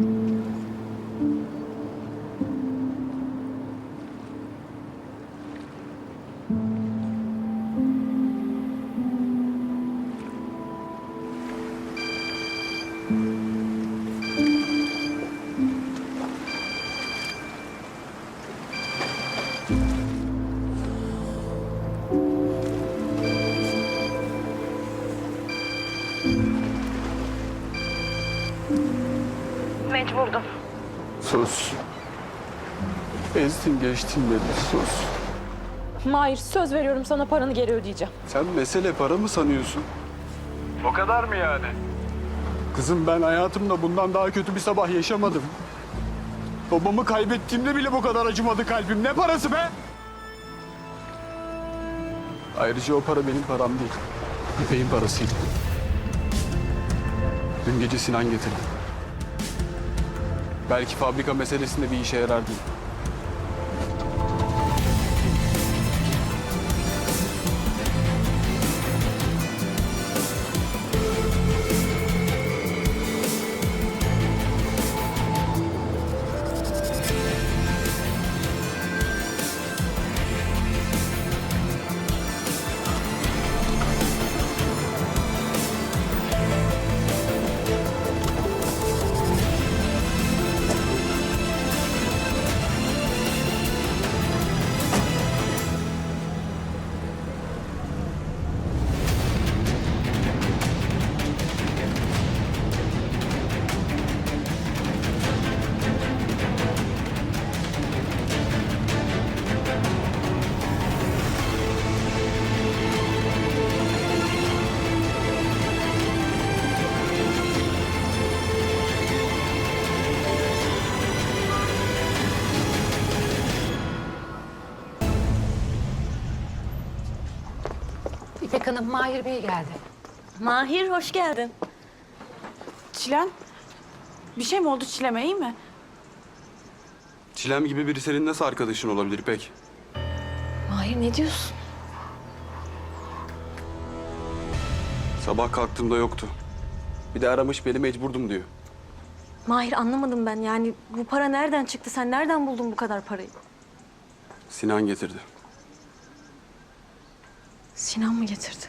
Mm-hmm. Mecburdum. Sus. Ezdin geçtin beni sus. Mahir söz veriyorum sana paranı geri ödeyeceğim. Sen mesele para mı sanıyorsun? O kadar mı yani? Kızım ben hayatımda bundan daha kötü bir sabah yaşamadım. Babamı kaybettiğimde bile bu kadar acımadı kalbim. Ne parası be? Ayrıca o para benim param değil. İpek'in parasıydı. Dün gece Sinan getirdi. Belki fabrika meselesinde bir işe yarar değil. İpek Hanım, Mahir Bey geldi. Mahir hoş geldin. Çilen? Bir şey mi oldu Çilem'e iyi mi? Çilem gibi biri senin nasıl arkadaşın olabilir İpek? Mahir ne diyorsun? Sabah kalktığımda yoktu. Bir de aramış beni mecburdum diyor. Mahir anlamadım ben yani bu para nereden çıktı? Sen nereden buldun bu kadar parayı? Sinan getirdi. Sinan mı getirdi?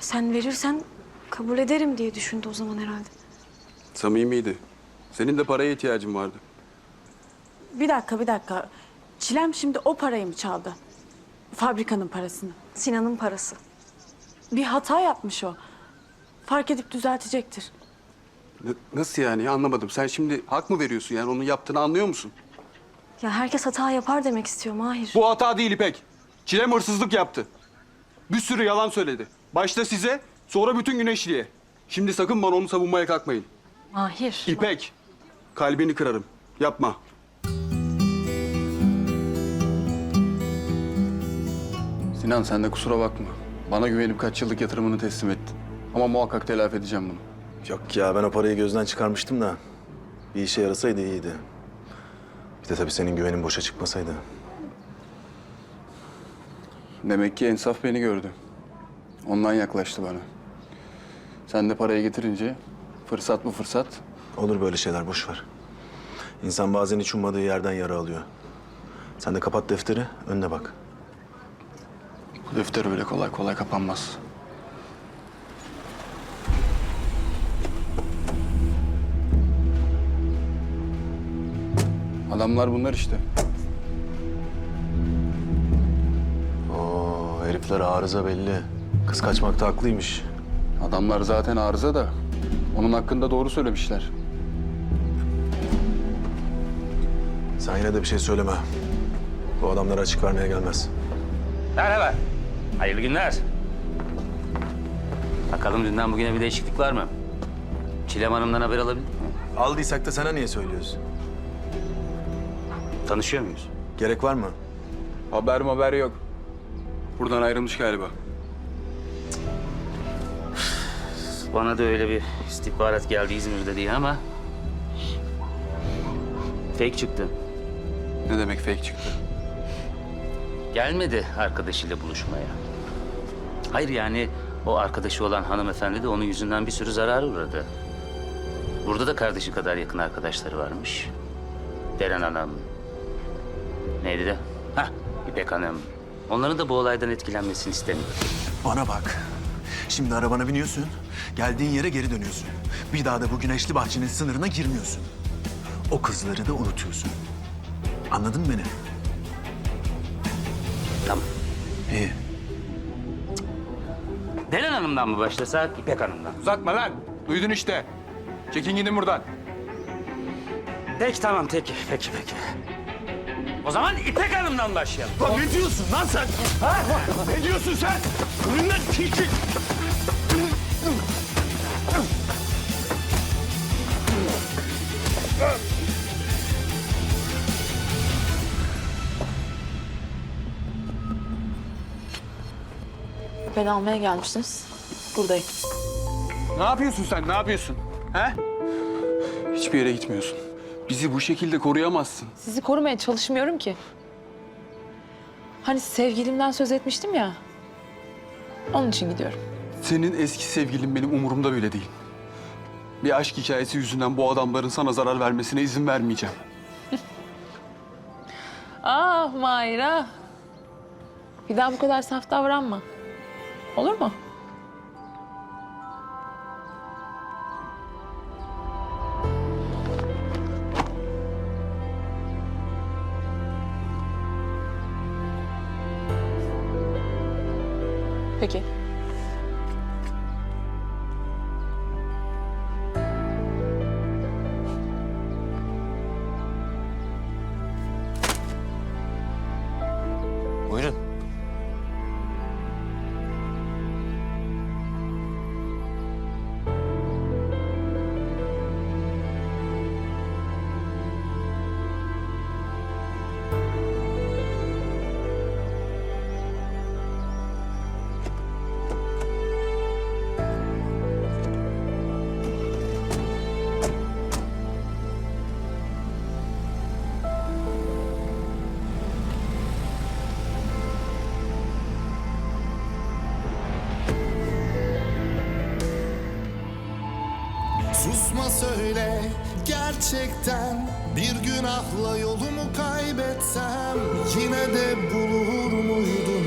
Sen verirsen kabul ederim diye düşündü o zaman herhalde. Samimiydi. Senin de paraya ihtiyacın vardı. Bir dakika bir dakika. Çilem şimdi o parayı mı çaldı? Fabrikanın parasını. Sinan'ın parası. Bir hata yapmış o. Fark edip düzeltecektir. N- nasıl yani anlamadım. Sen şimdi hak mı veriyorsun yani onun yaptığını anlıyor musun? Ya herkes hata yapar demek istiyor Mahir. Bu hata değil İpek. Çilem hırsızlık yaptı. Bir sürü yalan söyledi. Başta size sonra bütün güneşliğe. Şimdi sakın bana onu savunmaya kalkmayın. Mahir. İpek kalbini kırarım. Yapma. Sinan sen de kusura bakma. Bana güvenip kaç yıllık yatırımını teslim ettin. Ama muhakkak telafi edeceğim bunu. Yok ya ben o parayı gözden çıkarmıştım da bir işe yarasaydı iyiydi. Bir de tabii senin güvenin boşa çıkmasaydı. Demek ki Ensaf beni gördü. Ondan yaklaştı bana. Sen de parayı getirince fırsat bu fırsat. Olur böyle şeyler boş ver. İnsan bazen hiç ummadığı yerden yara alıyor. Sen de kapat defteri, önüne bak. Bu defter öyle kolay kolay kapanmaz. Adamlar bunlar işte. Herifler arıza belli. Kız kaçmakta haklıymış. Adamlar zaten arıza da onun hakkında doğru söylemişler. Sen yine de bir şey söyleme. Bu adamlara açık vermeye gelmez. Merhaba. Hayırlı günler. Bakalım dünden bugüne bir değişiklik var mı? Çilem Hanım'dan haber alabildik mi? Aldıysak da sana niye söylüyorsun? Tanışıyor muyuz? Gerek var mı? Haber haber yok. Buradan ayrılmış galiba. Bana da öyle bir istihbarat geldi İzmir'de diye ama... Fake çıktı. Ne demek fake çıktı? Gelmedi arkadaşıyla buluşmaya. Hayır yani o arkadaşı olan hanımefendi de onun yüzünden bir sürü zarar uğradı. Burada da kardeşi kadar yakın arkadaşları varmış. Deren Hanım. Neydi de? Hah, İpek Hanım. Onların da bu olaydan etkilenmesini istemiyorum. Bana bak. Şimdi arabana biniyorsun. Geldiğin yere geri dönüyorsun. Bir daha da bu güneşli bahçenin sınırına girmiyorsun. O kızları da unutuyorsun. Anladın mı beni? Tamam. İyi. Deren Hanım'dan mı başlasak, İpek Hanım'dan? Uzatma lan. Duydun işte. Çekin gidin buradan. Peki tamam, peki, peki, peki. O zaman İpek Hanım'dan başlayalım. Lan ne diyorsun lan sen? Ha? Ne diyorsun sen? Önünden tilki. Beni almaya gelmiştiniz. Buradayım. Ne yapıyorsun sen? Ne yapıyorsun? He? Hiçbir yere gitmiyorsun. Bizi bu şekilde koruyamazsın. Sizi korumaya çalışmıyorum ki. Hani sevgilimden söz etmiştim ya. Onun için gidiyorum. Senin eski sevgilin benim umurumda bile değil. Bir aşk hikayesi yüzünden bu adamların sana zarar vermesine izin vermeyeceğim. Ah Mayra. Bir daha bu kadar saf davranma. Olur mu? Peki. Susma söyle gerçekten Bir günahla yolumu kaybetsem Yine de bulur muydum